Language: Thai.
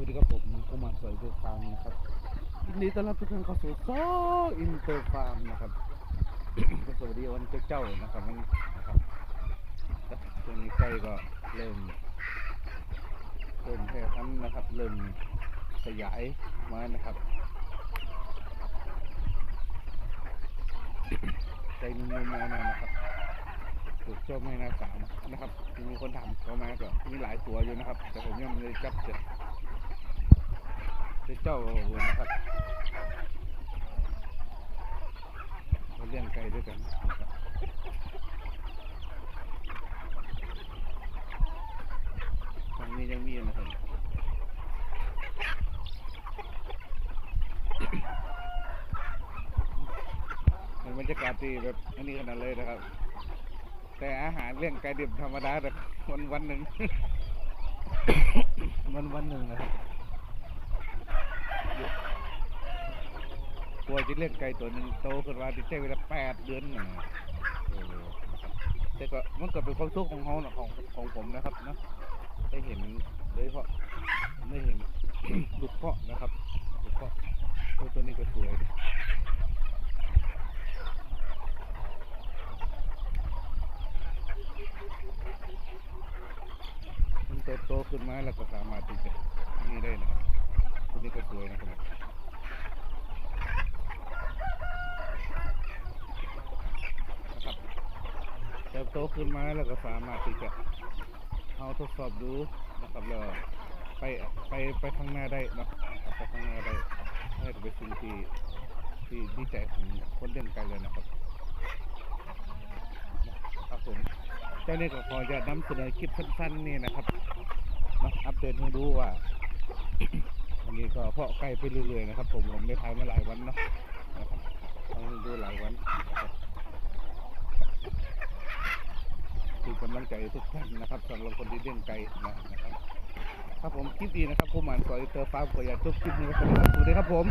วัสดีครับผมกุมารสวยเดอฟาร์มนะครับยินดีต้อนรับทุกท่านเข้าสู่ซออินเตอร์ฟาร์มนะครับก็สวัสดีวันเจ้าๆนะครับวันนี้นะครับช่วงนี้ใกล้ก็เริ่มเริ่มแพร่พันธุ์นะครับ เริ่มขยายมานะครับใจนุ่มๆมาๆนะครับถูกเจ้าไม่น่าสามนะครับ มีคนทำเข้ามาก็มีหลายตัวอยู่นะครับ แต่ผมยังไม่ได้จับเจ็ด เจ้านะครับเราเลี้ยงไก่ด้วยกันนะครับทางนี้ยังมีนะครับเป็นบรรยากาศที่แบบอันนี้ขนาดเลยนะครับ แต่อาหารเรื่องไก่ดิบธรรมดาแต่วันวันหนึ่งวันวันหนึ่งนะครับ ลัวจะเลี้ยงไก่ตัวหนึ่งโตขึ้นมาที่ใช้เวลาแปดเดือนหนะครับแต่ก็มันก็เป็นความสุขของเขานะของของผมนะครับนะได้เห็นโดยเฉพาะได้เห็นลูกเพาะนะครับลูกเพาะตัวตัวนี้ก็สวยนะมันเติบโตขึ้นมาแล้วก็สามารถที่จะนี่ได้นะครับตัวนี้ก็สวยนะครับเติบ โตขึ้นมาแล้วก็สามารถที่จะเอาทดสอบดูนะครับแล้วไปไปไปข้างหน้าได้นะครับไปข้างหน้าได้นี่ก็เป็นสิ่งที่ที่ดีใจของคนเล่นไกันเลยนะครับครับผมเจ้านี่ก็ขอจะนำเสนอคลิปสั้นๆนี่นะครับมาอัปเดตให้ดูว่าวันนี้ก็เพาะไก่ไปเรื่อยๆนะครับ ผมผมได้ถ่ายมาหลายวันเนาะนะครับต้องดูหลายวันนะครับคือกำลังใจทุกท่านนะครับสำหรับคนที่เลี้ยงไก่นะครับครับผมคลิปดีนะครับผมหมานสอยเตอร์ฟาร์มขออยากจบคลิปนี้ก่อนนะครับสวัสดีครับผม